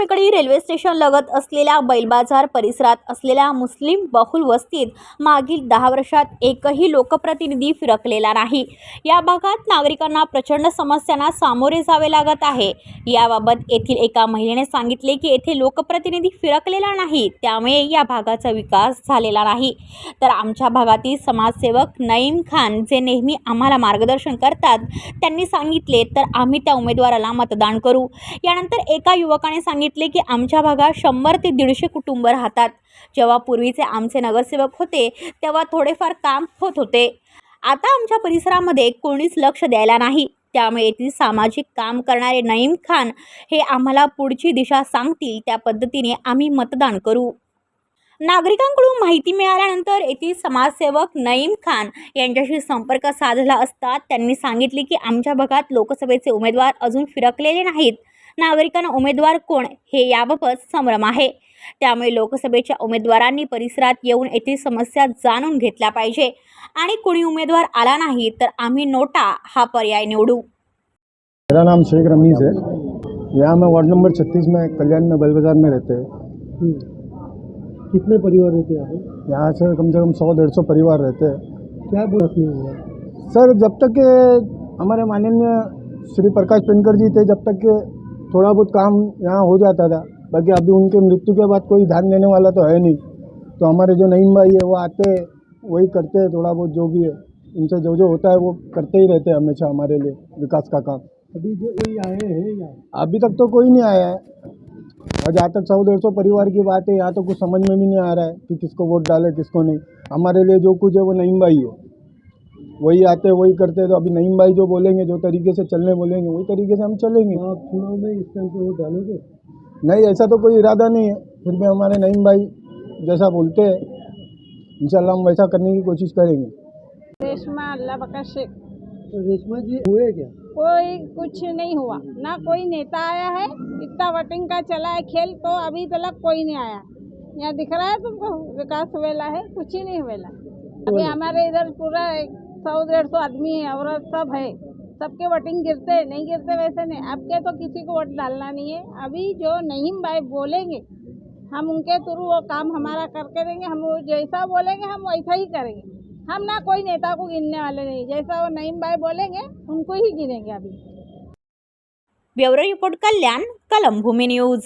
Railway station लगत असलेल्या बैलबाजार परिसरात असलेल्या मुस्लिम बहुल वस्तीत मागील दहा वर्षात एकही लोकप्रतिनिधी फिरकलेला नाही. या भागात नागरिकांना प्रचंड समस्यांना सामोरे जावे लागत आहे. याबाबत येथील एका महिलेने सांगितले की येथे लोकप्रतिनिधी फिरकलेला नाही त्यामुळे या भागाचा विकास झालेला नाही. तर आमच्या भागातील समाजसेवक नईम खान जे नेहमी आम्हाला मार्गदर्शन करतात त्यांनी सांगितले तर आम्ही त्या उमेदवाराला मतदान करू. यानंतर एका युवकाने सांगितले की आमच्या भागात शंभर ते दीडशे कुटुंब राहतात. जेव्हा पूर्वीचे आमचे नगरसेवक होते तेव्हा थोडेफार काम होत होते. आता आमच्या परिसरामध्ये कोणीच लक्ष द्यायला नाही. त्यामुळे येथील सामाजिक काम करणारे नईम खान हे आम्हाला पुढची दिशा सांगतील त्या पद्धतीने आम्ही मतदान करू. नागरिकांकडून माहिती मिळाल्यानंतर येथील समाजसेवक नईम खान यांच्याशी संपर्क साधला असता त्यांनी सांगितले की आमच्या भागात लोकसभेचे उमेदवार अजून फिरकलेले नाहीत. नागरिकांना उमेदवार कोण हे याबाबत संभ्रम आहे. त्यामुळे लोकसभेच्या उमेदवारांनी परिसरात येऊन येथील समस्या जाणून घेतल्या पाहिजे. आणि कुणी उमेदवार आला नाही तर आम्ही नोटा हा पर्याय निवडू. मेरा नाम शेख रमीज़ है। यहाँ मैं वार्ड नंबर 36 में कल्याण में बल बाज़ार में रहते हैं। कितने परिवार रहते हैं यहाँ से कम से कम सौ डेढ़ सौ परिवार रहते हैं। क्या बोल नहीं हुआ सर जब तक के हमारे माननीय श्री प्रकाश पेनकर जी थे जब तक के थोड़ा बहुत काम यहाँ हो जाता था। बाकी अभी उनके मृत्यु के बाद कोई ध्यान देने वाला तो है नहीं। तो हमारे जो नईम भाई है वो आते हैं वही करते हैं थोड़ा बहुत जो भी है। उनसे जो जो होता है वो करते ही रहते हैं हमेशा हमारे लिए विकास का काम। अभी जो ये आए हैं अभी तक तो कोई नहीं आया है। और जहाँ तक सौ डेढ़ सौ परिवार की बात है यहाँ तो कुछ समझ में भी नहीं आ रहा है कि किसको वोट डाले किसको नहीं। हमारे लिए जो कुछ है वो नईम भाई है। वही आते वही करते तो अभी नईम भाई जो बोलेंगे जो तरीके से चलने बोलेंगे वही तरीके से हम चलेंगे। तो आप चुनाव में इस टाइम पे वोट डालोगे? नहीं ऐसा तो कोई इरादा नहीं है। फिर भी हमारे नईम भाई जैसा बोलते हैं इंशाल्लाह हम वैसा करने की कोशिश करेंगे। रेशमा अल्लाह शेख तो रेशमा जी हुए क्या? कोई कुछ नहीं हुआ। ना कोई नेता आया है इतना वोटिंग का चला है खेल तो अभी तक कोई नहीं आया। यहाँ दिख रहा है तुमको विकास हुएला है कुछ ही नहीं हुएला। अभी हमारे इधर पूरा सौ, डेढ़ सौ आदमी है औरत सब है। सबके वोटिंग गिरते हैं, नहीं गिरते वैसे नहीं। अब के तो किसी को वोट डालना नहीं है। अभी जो नहीम भाई बोलेंगे, हम उनके थ्रू वो काम हमारा करके देंगे। हम जैसा बोलेंगे, हम वैसा ही करेंगे। हम ना कोई नेता को गिनने वाले नहीं। जैसा वो नईम भाई बोलेंगे, उनको ही गिनेंगे अभी। ब्युरो रिपोर्ट, कल्याण, कलम, भूमि न्यूज़।